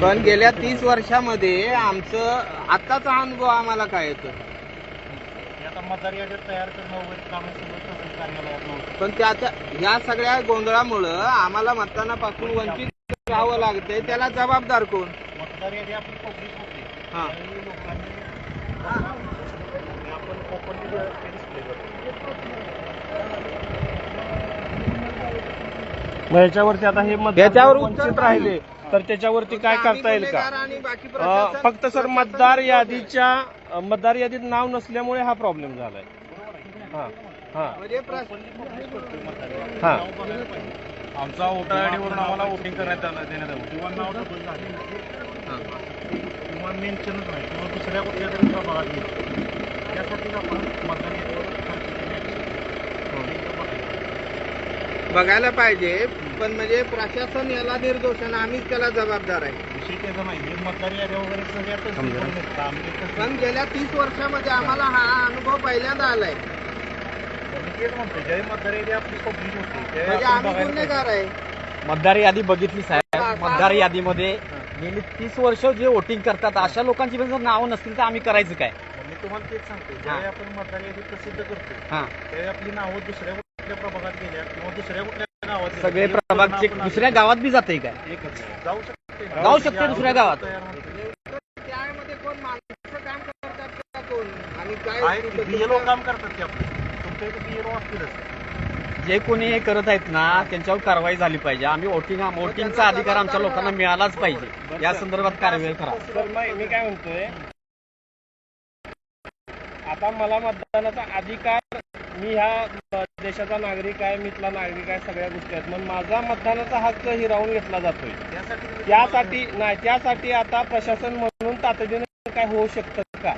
पण गेल्या तीस वर्षामध्ये आमचं आत्ताचा अनुभव आम्हाला काय येतो हे आता मतदार याद्या तयार करणं वगैरे काम सगळं तहसील कार्यालयात नव्हतं. पण त्याच्या ह्या सगळ्या गोंधळामुळं आम्हाला मतदानापासून वंचित राहावं लागतंय त्याला जबाबदार कोण? मतदार यादी आपली पब्लिक होती. हा. त्यावेळी लोकांनी आणि आपण ओपनली ते डिस्प्ले मग याच्यावरती आता हे मतदार याच्यावर जर उत्तर वंचित नाही. तर त्याच्यावरती काय करता येईल का? फक्त सर मतदार यादीच्या मतदार यादीत नाव नसल्यामुळे हा प्रॉब्लेम झालाय. हा हा. म्हणजे हा. आमचा वोटर आय डीवरून आम्हाला वोटिंग करण्यात आलं देण्यात आलं. किंवा नाव डबल झाले. किंवा मेन्शनच नाही किंवा दुसऱ्या कुठल्या तरी गेलं. त्यासाठी आपण मतदार बघायला पाहिजे पण म्हणजे प्रशासन याला निर्दोषानं आम्हीच त्याला जबाबदार आहे. विषय त्याचा नाही हे मतदार याद्या वगैरे सगळ्या पण गेल्या तीस वर्षामध्ये आम्हाला हा अनुभव पहिल्यांदा आलाय. मी तेच म्हणतो ज्यावेळी मतदार यादी आपली पब्लिक होती त्यावेळी म्हणजे आपण आम्ही बघायला गुन्हेगार आहे. मतदार यादी बघितली हा, साहेब हा. मतदार यादीमध्ये गेली तीस वर्ष जे वोटिंग करतात अशा लोकांची पण जर नावं नसतील तर आम्ही करायचं काय? पाहिजे. मी तुम्हाला तेच सांगतो ज्यावेळी आपण मतदार यादी प्रसिद्ध करतो हा. त्यावेळी आपली नावं दुसऱ्या कुठल्या प्रभागात गेल्या किंवा दुसऱ्या कुठल्या गावात गेल्या, सगळे हे प्रभाग आपण दुसऱ्या गावात बी जाते काय? एकच जाऊ शकते. जाऊ शकते दुसऱ्या गावात. तयार होते. त्यामध्ये कोण माणसं काम करतात का कोण? आणि काय बीएलओ काम करतात ते आपले. तुमच्या इथे बीएलओ असतीलच जे कोणी हे करत आहेत ना त्यांच्यावर कारवाई झाली पाहिजे. आम्ही वोटिंग वोटिंगचा अधिकार आमच्या लोकांना मिळालाच पाहिजे. या संदर्भात कारवाई करा. सर मी काय म्हणतोय आता मला मतदानाचा अधिकार मी ह्या देशाचा नागरिक आहे मी इथला नागरिक आहे सगळ्या गोष्टी आहेत. मग माझा मतदानाचा हक्क हिरावून घेतला जातोय. त्यासाठी त्यासाठी नाही त्यासाठी आता प्रशासन म्हणून तातडीनं काय होऊ शकतं का?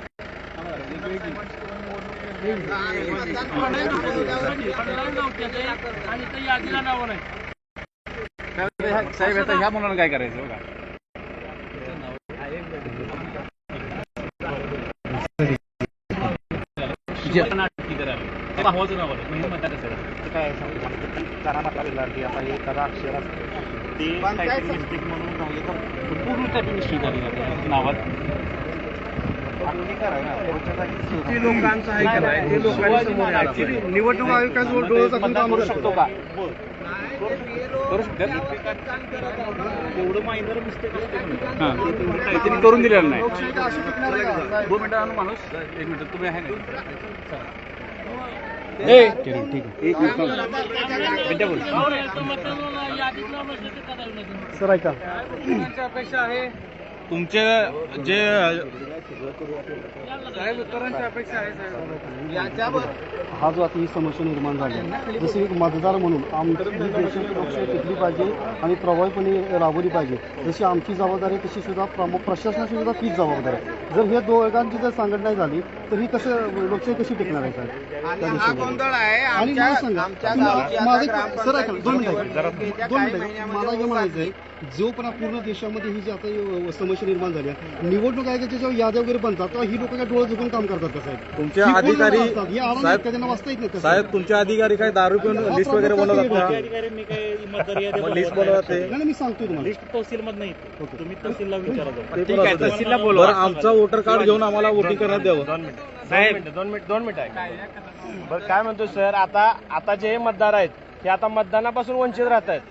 साहेब आता ह्या मुलांना काय करायचं काय करा लागला की आता हे एखादा अक्षर. असतं ते पण काय टायपिंग सम- मिस्टेक म्हणून राहिले तर पूर्ण टायपिंग मिस्टेक झाली नावात. निवडणूक डोळं काम करू शकतो का? करू. एवढं मायनर मिस्टेक असते त्यांनी करून दिलेलं नाही. दोन मिनिटं माणूस. एक मिनिट. तुम्ही आहे ना? ठीक आहे एक मिनिट बोल. सर ऐका. तुमचे जे याच्यावर हा जो आता ही समस्या निर्माण झाली आहे, जसं एक मतदार म्हणून आमची लोकशाही टिकली पाहिजे आणि प्रभावीपणे राबवली पाहिजे जशी आमची जबाबदारी आहे, तशी सुद्धा प्रमुख प्रशासनाची सुद्धा तीच जबाबदारी आहे. जर हे दोघांची जर सांगड नाही झाली तर ही कसं लोकशाही कशी टिकणार आहे साहेब? आणि हा मला सांगा माझं- सर दोन मिनिटं दोन मिनिटं मला हे म्हणायचं आहे. आहे जोपर्यंत पूर्ण देशामध्ये ही जी आता समस्या निर्माण झाली आहे, निवडणूक आयोगाच्या जेव्हा याद्या वगैरे बनतात तेव्हा ही लोक काय डोळे झुकून काम करतात का साहेब? तुमचे कोण लोकं अधिकारी साहेब- त्यांना वाचता येत नाही का साहेब? तुमचे अधिकारी काय दारू पिऊन लिस्ट वगैरे बनवतात यादी लिस्ट बनवत बनवतात नाही. नाही नाही, मी सांगतो तुम्हाला. लिस्ट तहसील मधनं येते तुम्ही तहसीलला विचारा पण. तहसीलला बोलवा. आमचा वोटर कार्ड घेऊन आम्हाला वोटिंग करण्यात द्यावं. दोन मिनिटं दोन मिनिट दोन मिनिट आहे बरं काय म्हणतो सर? आता आता जे मतदार आहेत ते आता मतदानापासून वंचित राहत आहेत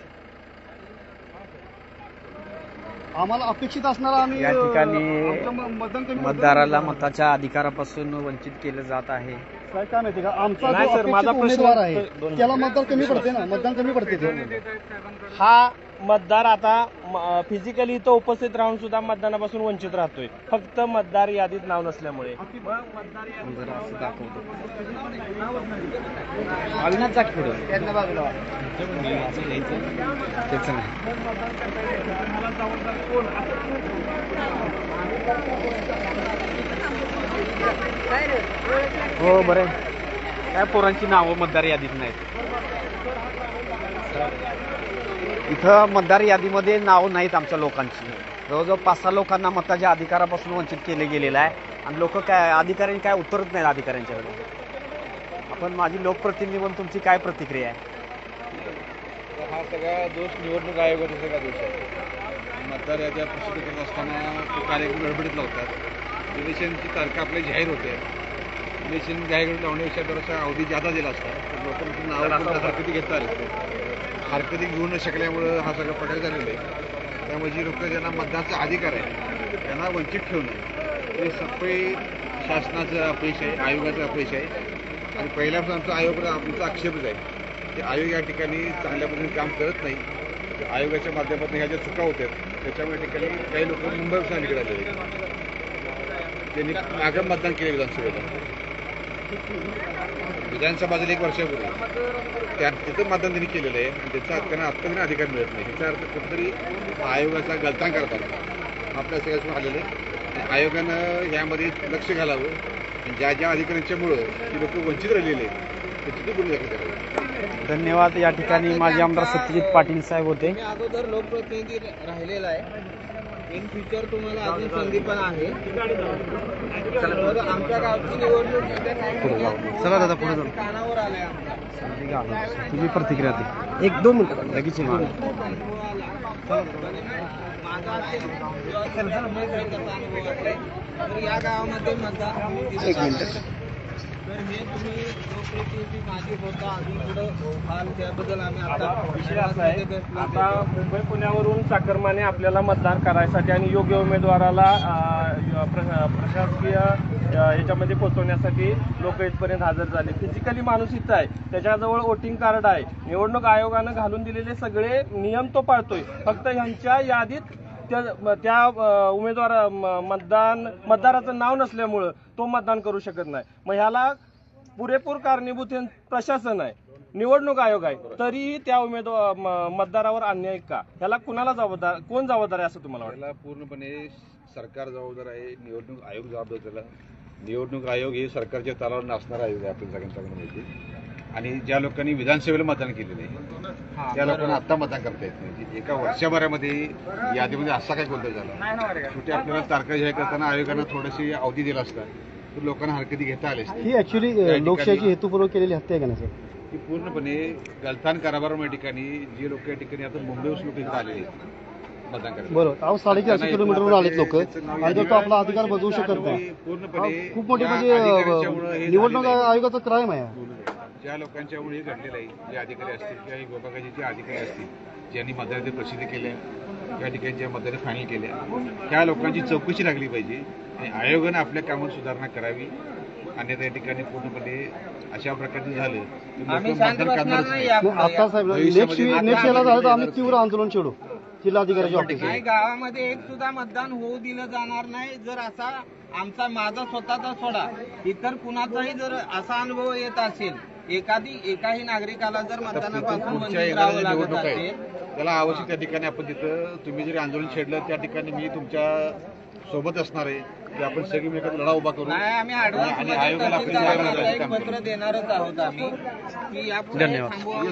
आम्हाला अपेक्षित असणारा आम्ही या ठिकाणी अ, आमचं म- मतदान कमी मतदाराला मताच्या अधिकारापासून वंचित केलं जात आहे. काय काय माहिती का आमचा नाही जो सर, माझा अपेक्षित प्रश्न- उमेदवार आहे दोन- त्याला मतदान कमी पडते ना मतदान कमी पडते ते. हा मतदार आता फिजिकली इथं उपस्थित राहून सुद्धा मतदानापासून वंचित राहतोय फक्त मतदार यादीत नाव नसल्यामुळे अविनाश पुढं. त्याचं नाही हो बरं काय पोरांची नावं मतदार यादीत नाहीत? इथं मतदार यादीमध्ये नाव नाहीत आमच्या लोकांची. जवळजवळ पाच सहा लोकांना मताच्या अधिकारापासून वंचित केले गेलेलं आहे. आणि लोक काय अधिकाऱ्यांनी काय उतरत नाहीत अधिकाऱ्यांच्याकडे आपण माझी लोकप्रतिनिधी म्हणून तुमची काय प्रतिक्रिया आहे? हा सगळा दोष निवडणूक आयोगाचा सगळा दोष आहे. मतदार याद्या प्रसिद्ध करत असताना तो कार्यक्रम गडबडीत लावतात. इलेक्शनची तारखा आपल्या जाहीर होते. इलेक्शन जाहीर लावण्यापेक्षा जरासा अवधी जादा दिला असता. लोकांची नावं हरकती घेता आले हरकती घेऊ न शकल्यामुळं हा सगळा प्रकार झालेला आहे. त्यामुळे जी लोक ज्यांना मतदानाचा अधिकार आहे त्यांना वंचित ठेवणं हे सगळे शासनाचं अपयश आहे आयोगाचं अपयश आहे. आणि पहिल्यापासून आमचा आयोग आमचा आक्षेपच आहे. की आयोग या ठिकाणी चांगल्या पद्धतीने काम करत नाही. आयोगाच्या माध्यमातून ह्या ज्या चुका होत्या त्याच्यामुळे ठिकाणी काही लोक मुंबईपासून आहेत. त्यांनी मागं मतदान केले विधानसभेला. विधानसभा एक वर्षापूर्वी. त्या तिथं मतदान त्यांनी केलेलं आहे. आणि त्याचा त्यांना आत्ता त्यांना अधिकार मिळत नाही. ह्याचा अर्थ कुठेतरी आयोगाचा गलतान करतात. आपल्या सगळ्यासमोर आलेलं. आहे आणि आयोगानं यामध्ये लक्ष घालावं. आणि ज्या ज्या अधिकाऱ्यांच्यामुळं ती लोक वंचित राहिलेले आहेत त्याची ती गुन्हे दाखल करावी. धन्यवाद. या ठिकाणी माजी आमदार सत्यजित पाटील साहेब होते. मी अगोदर लोकप्रतिनिधी राहिलेला आहे. इन फ्युचर तुम्हाला अजून संधी पण आहे. तर आमच्या गावची निवडणूक येत्या काही चला दादा, पुढे जाऊ. कानावर आलाय तुझी प्रतिक्रिया दे एक दोन मिनिटं लगेच ये. माझा असेल किंवा सरकारमध्ये त्याचा अनुभव असेल, तर या गावामध्ये मतदान एक मिनिट. तर हे तुम्ही लोकप्रतिनिधी माझी होता पुढे व्हाल त्याबद्दल आम्ही आता विषय असा आहे आता मुंबई पुण्यावरून चाकरमाने आपल्याला मतदान करायसाठी आणि योग्य उमेदवाराला अ, प्र- प्रशासकीय अ, याच्यामध्ये पोहोचवण्यासाठी लोक इथपर्यंत हजर झाले. फिजिकली माणूस इथं आहे त्याच्याजवळ वोटिंग कार्ड आहे. निवडणूक आयोगानं घालून दिलेले सगळे नियम तो पाळतोय. फक्त ह्यांच्या यादीत त्या त्या उमेदवार मतदान मतदाराचं नाव नसल्यामुळं तो मतदान करू शकत नाही. मग ह्याला पुरेपूर कारणीभूत प्रशासन आहे. निवडणूक आयोग आहे. तरीही त्या उमेदवार मतदारावर अन्याय का? ह्याला कुणाला जबाबदार कोण जबाबदार आहे असं तुम्हाला वाटतं? पूर्णपणे सरकार जबाबदार आहे. निवडणूक आयोग जबाबदार त्याला. निवडणूक आयोग हे सरकारच्या तलावर नसणारा आयोग आहे आपण सगळ्यांना माहिती आणि ज्या लोकांनी विधानसभेला मतदान केलेलं आहे त्या लोकांना आता मतदान करता येत नाही. म्हणजे एका वर्षभरामध्ये यादीमध्ये असा काय गोंधळ झाला. शेवटी आपल्याला तारखा जाहीर करताना आयोगानं थोडीशी अवधी दिला असता. तर लोकांना हरकती घेता आले असते. ही ऍक्च्युली लोकशाहीची हेतुपूर्वक केलेली हत्या आहे का सर? की पूर्णपणे गलथान कारभार या ठिकाणी जे लोक या ठिकाणी आता मुंबईहून लोक इथं आलेले आहेत बरोबर. अहो साडेचारशे किलोमीटरवरून आलेत लोक. आणि तो आपला अधिकार बजवू शकत नाही. पूर्णपणे हा, खूप मोठी म्हणजे निवडणूक. आयोगाचा क्राईम आहे. हा. ज्या लोकांच्यामुळे हे घडलेलं आहे जे अधिकारी असतील किंवा हे विभागाचे जे अधिकारी असतील ज्यांनी मतदारांच्या प्रसिद्धी केल्या त्या ठिकाणी ज्या मतदार फायनल केल्या त्या लोकांची चौकशी लागली पाहिजे आणि आयोगानं आपल्या कामात सुधारणा करावी. अन्यथा या ठिकाणी पूर्णपणे अशा प्रकारचं झालं तर आम्ही तीव्र आंदोलन छेडू. नाही गावामध्ये एक सुद्धा मतदान होऊ दिलं जाणार नाही. जर असा आमचा माझा स्वतःचा सोडा इतर कुणाचाही जर असा अनुभव येत असेल एखादी एकाही नागरिकाला जर मतदानापासून वंचित राहावं लागत असेल त्याला आवश्यक त्या ठिकाणी आपण तिथं तुम्ही जरी आंदोलन छेडलं त्या ठिकाणी मी तुमच्यासोबत असणार आहे. की आपण सगळी मिळत लढा उभा करू. नाही आम्ही आणि आयोगाला पत्र देणारच आहोत आम्ही. की यापुढे धन्यवाद. थांबवा